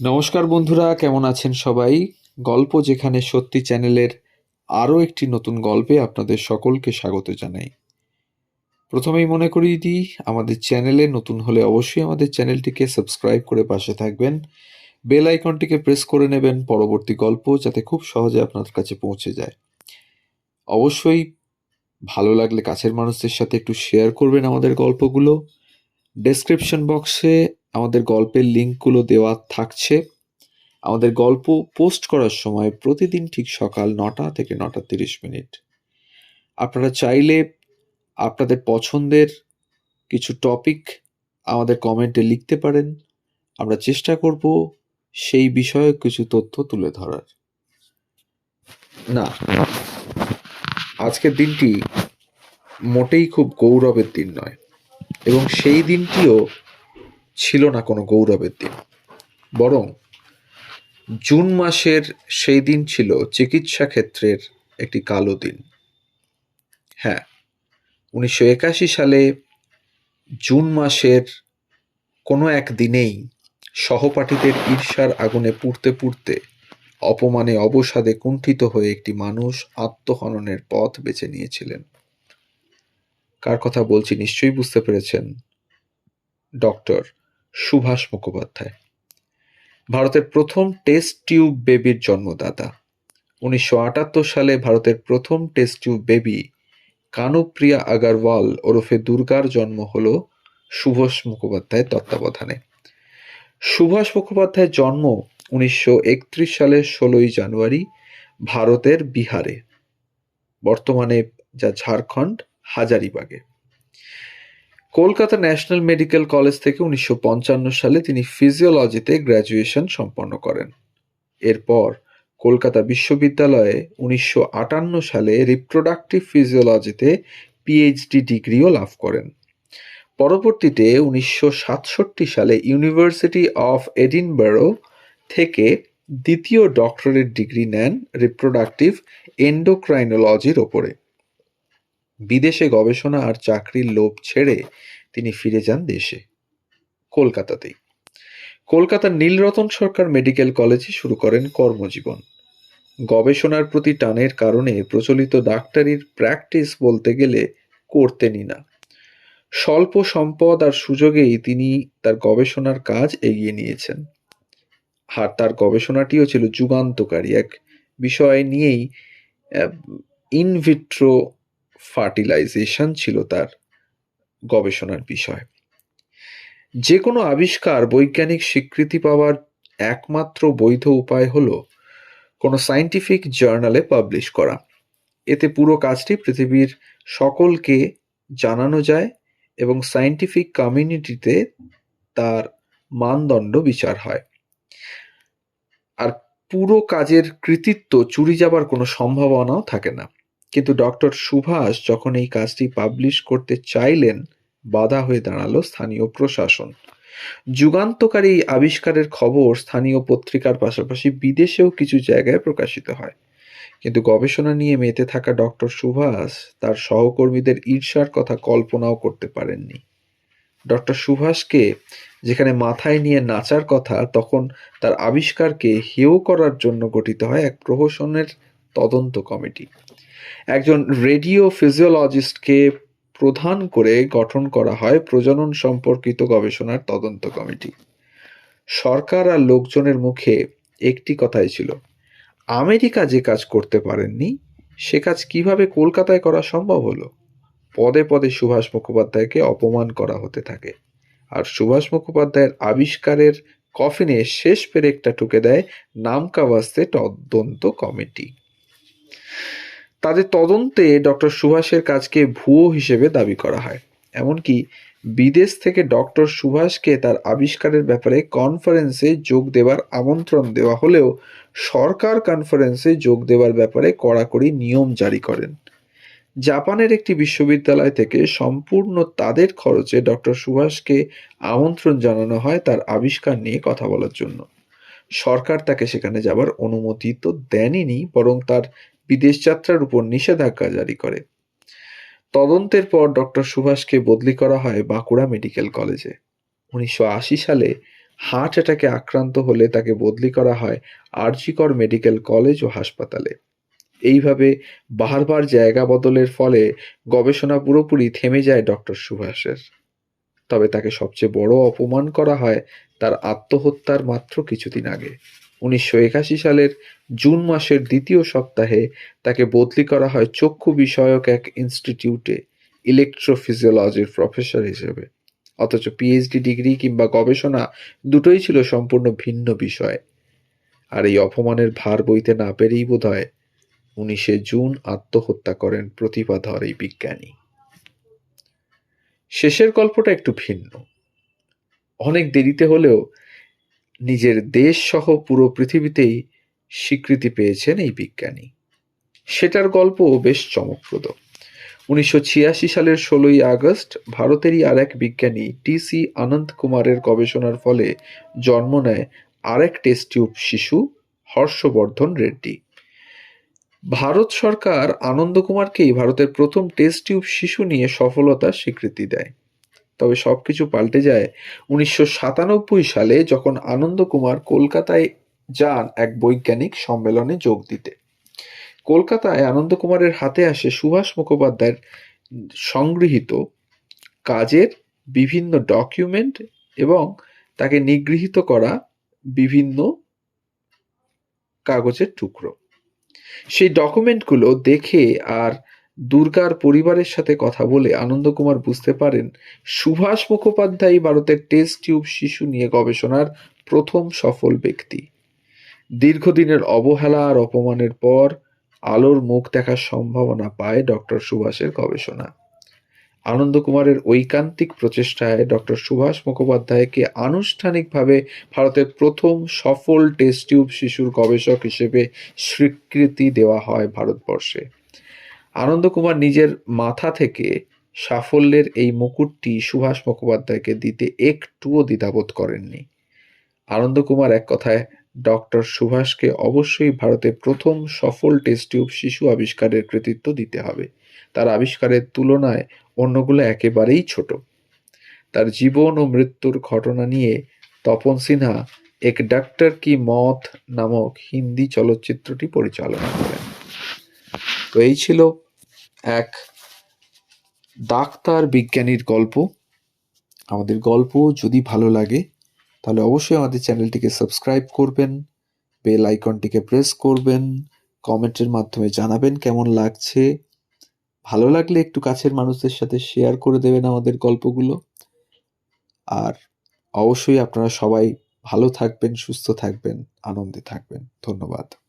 নমস্কার বন্ধুরা, কেমন আছেন সবাই? গল্প যেখানে সত্যি চ্যানেলের আরও একটি নতুন গল্পে আপনাদের সকলকে স্বাগত জানাই। প্রথমেই মনে করিয়ে দিই, আমাদের চ্যানেলে নতুন হলে অবশ্যই আমাদের চ্যানেলটিকে সাবস্ক্রাইব করে পাশে থাকবেন। বেল আইকনটিকে প্রেস করে নেবেন পরবর্তী গল্প যাতে খুব সহজে আপনার কাছে পৌঁছে যায়। অবশ্যই ভালো লাগলে কাছের মানুষদের সাথে একটু শেয়ার করবেন আমাদের গল্পগুলো। ডেসক্রিপশন বক্সে আমাদের গল্পের লিঙ্কগুলো দেওয়া থাকছে। আমাদের গল্প পোস্ট করার সময় প্রতিদিন ঠিক সকাল নটা থেকে নটা তিরিশ মিনিট। আপনারা চাইলে আপনাদের পছন্দের কিছু টপিক আমাদের কমেন্টে লিখতে পারেন। আমরা চেষ্টা করব সেই বিষয়ে কিছু তথ্য তুলে ধরার। না, আজকের দিনটি মোটেই খুব গৌরবের দিন নয়। এবং সেই দিনটিও ছিল না কোনো গৌরবের দিন। বরং জুন মাসের সেই দিন ছিল চিকিৎসা ক্ষেত্রের একটি কালো দিন। হ্যাঁ উনিশশো একাশি সালে জুন মাসের কোনো এক দিনেই সহপাঠীদের ঈর্ষার আগুনে পুড়তে পুড়তে অপমানে অবসাদে কুণ্ঠিত হয়ে একটি মানুষ আত্মহননের পথ বেছে নিয়েছিলেন। কার কথা বলছি নিশ্চয়ই বুঝতে পেরেছেন? ডক্টর সুভাষ মুখোপাধ্যায়। ভারতের প্রথম টেস্ট টিউব বেবির জন্মদাতা। উনিশশো আটাত্তর সালে ভারতের প্রথম test tube baby Kanupriya Agarwal ওরফে দুর্গার জন্ম হল সুভাষ মুখোপাধ্যায়ের তত্ত্বাবধানে। সুভাষ মুখোপাধ্যায়ের জন্ম উনিশশো একত্রিশ সালের ষোলোই জানুয়ারি ভারতের বিহারে। বর্তমানে যা ঝাড়খণ্ড হাজারিবাগে। কলকাতা ন্যাশনাল মেডিকেল কলেজ থেকে উনিশশো পঞ্চান্ন সালে তিনি ফিজিওলজিতে গ্র্যাজুয়েশন সম্পন্ন করেন। এরপর কলকাতা বিশ্ববিদ্যালয়ে উনিশশো আটান্ন সালে রিপ্রোডাক্টিভ ফিজিওলজিতে পিএইচডি ডিগ্রিও লাভ করেন। পরবর্তীতে উনিশশো সাতষট্টি সালে ইউনিভার্সিটি অফ এডিনবারো থেকে দ্বিতীয় ডক্টরেট ডিগ্রি নেন রিপ্রোডাক্টিভ এন্ডোক্রাইনোলজির ওপরে। বিদেশে গবেষণা আর চাকরির লোভ ছেড়ে তিনি ফিরে যান দেশে, কলকাতাতেই। কলকাতার নীলরতন সরকার মেডিকেল কলেজে শুরু করেন কর্মজীবন। গবেষণার প্রতি টানের কারণে প্রচলিত ডাক্তারির প্র্যাকটিস বলতে গেলে করতেনই না। স্বল্প সম্পদ আর সুযোগেই তিনি তার গবেষণার কাজ এগিয়ে নিয়েছেন। আর তার গবেষণাটিও ছিল যুগান্তকারী, এক বিষয় নিয়েই ইনভিট্রো ফার্টিলাইজেশন ছিল তার গবেষণার বিষয়। যে কোনো আবিষ্কার বৈজ্ঞানিক স্বীকৃতি পাওয়ার একমাত্র বৈধ উপায় হলো কোনো সায়েন্টিফিক জার্নালে পাবলিশ করা। এতে পুরো কাজটি পৃথিবীর সকলকে জানানো যায় এবং সায়েন্টিফিক কমিউনিটিতে তার মানদণ্ড বিচার হয়। আর পুরো কাজের কৃতিত্ব চুরি যাবার কোনো সম্ভাবনাও থাকে না। কিন্তু ডক্টর সুভাষ যখন এই কাজটি পাবলিশ করতে চাইলেন, বাধা হয়ে দাঁড়াল স্থানীয় প্রশাসন। যুগান্তকারী আবিষ্কারের খবর স্থানীয় পত্রিকার পাশাপাশি বিদেশেও কিছু জায়গায় প্রকাশিত হয়। কিন্তু গবেষণা নিয়ে মেতে থাকা ডক্টর সুভাষ তার সহকর্মীদের ঈর্ষার কথা কল্পনাও করতে পারেননি। ডক্টর সুভাষকে যেখানে মাথায় নিয়ে নাচার কথা, তখন তার আবিষ্কারকে হেয় করার জন্য গঠিত হয় এক প্রহসনের তদন্ত কমিটি। একজন রেডিও ফিজিওলজিস্টকে প্রধান করে গঠন করা হয় প্রজনন সম্পর্কিত গবেষণার তদন্ত কমিটি। সরকার আর লোকজনের মুখে একটি কথাই ছিল, আমেরিকা যে কাজ করতে পারেননি, সে কাজ কীভাবে কলকাতায় করা সম্ভব হলো? পদে পদে সুভাষ মুখোপাধ্যায়কে অপমান করা হতে থাকে। আর সুভাষ মুখোপাধ্যায়ের আবিষ্কারের কফিনে শেষ পেরেকটা টুকে দেয় নামকা বাস্তে তদন্ত কমিটি। তাদের তদন্তে ডক্টর সুভাষের কাজকে ভুয়ো হিসেবে দাবি করা হয়। এমনকি বিদেশ থেকে ডক্টর সুভাষকে তার আবিষ্কারের ব্যাপারে কনফারেন্সে যোগ দেবার আমন্ত্রণ দেওয়া হলেও সরকার কনফারেন্সে যোগ দেওয়ার ব্যাপারে কড়াকড়ি নিয়ম জারি করেন। জাপানের একটি বিশ্ববিদ্যালয় থেকে সম্পূর্ণ তাদের খরচে ডক্টর সুভাষকে আমন্ত্রণ জানানো হয় তার আবিষ্কার নিয়ে কথা বলার জন্য। সরকার তাকে সেখানে যাবার অনুমতি তো দেনইনি বরং তার বিদেশ যাত্রার উপর নিষেধাজ্ঞা জারি করে। তদন্তের পর ডক্টর সুভাষকে বদলি করা হয় বাঁকুড়া মেডিকেল কলেজে। উনিশশো আশি সালে হার্ট অ্যাটাকে আক্রান্ত হলে তাকে বদলি করা হয় আরজিকর মেডিকেল কলেজ ও হাসপাতালে। এইভাবে বারবার জায়গা বদলের ফলে গবেষণা পুরোপুরি থেমে যায় ডক্টর সুভাষের। তবে তাকে সবচেয়ে বড় অপমান করা হয় তার আত্মহত্যার মাত্র কিছুদিন আগে। উনিশশো একাশি সালের জুন মাসের দ্বিতীয় সপ্তাহে তাকে বদলি করা হয় চক্ষু বিষয়ক এক ইনস্টিটিউটে, ইলেকট্রোফিজিওলজির প্রফেসর হিসেবে। অথচ পিএইচডি ডিগ্রি কিংবা গবেষণা দুটোই ছিল সম্পূর্ণ ভিন্ন বিষয়। আর এই অপমানের ভার বইতে না পেরেই বোধ হয় উনিশে জুন আত্মহত্যা করেন প্রতিভাধর এই বিজ্ঞানী। শেষের গল্পটা একটু ভিন্ন। অনেক দেরিতে হলেও নিজের দেশ সহ পুরো পৃথিবীতেই স্বীকৃতি পেয়েছেন এই বিজ্ঞানী। সেটার গল্প বেশ চমকপ্রদ। উনিশশো ছিয়াশি সালের ষোলোই আগস্ট ভারতেরই আর এক বিজ্ঞানী টি সি আনন্ত কুমারের গবেষণার ফলে জন্ম নেয় আরেক টেস্ট টিউব শিশু হর্ষবর্ধন রেড্ডি। ভারত সরকার আনন্দ কুমারকেই ভারতের প্রথম টেস্ট টিউব শিশু নিয়ে সফলতার স্বীকৃতি দেয়। তবে সবকিছু পাল্টে যায়। উনিশশো সাতানব্বই সালে যখন আনন্দ কুমার কলকাতায় যান এক বৈজ্ঞানিক সম্মেলনে যোগ দিতে। কলকাতায় আনন্দ কুমারের হাতে আসে সুভাষ মুখোপাধ্যায়ের সংগৃহীত কাজের বিভিন্ন ডকুমেন্ট এবং তাকে নিগৃহীত করা বিভিন্ন কাগজের টুকরো। সেই ডকুমেন্টগুলো দেখে আর দুর্গার পরিবারের সাথে কথা বলে আনন্দ কুমার বুঝতে পারেন, সুভাষ মুখোপাধ্যায় ভারতের টেস্ট টিউব শিশু নিয়ে গবেষণার প্রথম সফল ব্যক্তি। দীর্ঘদিনের অবহেলা আর অপমানের পর আলোর মুখ দেখার সম্ভাবনা পায় ডক্টর সুভাষের গবেষণা। আনন্দ কুমারের ঐকান্তিক প্রচেষ্টায় ডক্টর সুভাষ মুখোপাধ্যায়কে আনুষ্ঠানিকভাবে ভারতের প্রথম সফল টেস্ট টিউব শিশুর গবেষক হিসেবে স্বীকৃতি দেওয়া হয় ভারতবর্ষে। আনন্দ কুমার নিজের মাথা থেকে সাফল্যের এই মুকুটটি সুভাষ মুখোপাধ্যায়কে দিতে একটুও দ্বিধাবোধ করেননি। আনন্দ কুমার এক কথায় ডক্টর সুভাষকে অবশ্যই ভারতে প্রথম সফল টেস্ট টিউব শিশু আবিষ্কারের কৃতিত্ব দিতে হবে। তার আবিষ্কারের তুলনায় অন্যগুলো একেবারেই ছোট। তার জীবন ও মৃত্যুর ঘটনা নিয়ে তপন সিনহা এক ডাক্তার কি মত নামক হিন্দি চলচ্চিত্রটি পরিচালনা করেন। তো এই ছিল এক ডাক্তার বিজ্ঞানীর গল্প। আমাদের গল্প যদি ভালো লাগে, তাহলে অবশ্যই আমাদের চ্যানেলটিকে সাবস্ক্রাইব করবেন, বেল আইকনটিকে প্রেস করবেন, কমেন্টের মাধ্যমে জানাবেন কেমন লাগছে। ভালো লাগলে একটু কাছের মানুষদের সাথে শেয়ার করে দেবেন আমাদের গল্পগুলো। আর অবশ্যই আপনারা সবাই ভালো থাকবেন, সুস্থ থাকবেন, আনন্দে থাকবেন। ধন্যবাদ।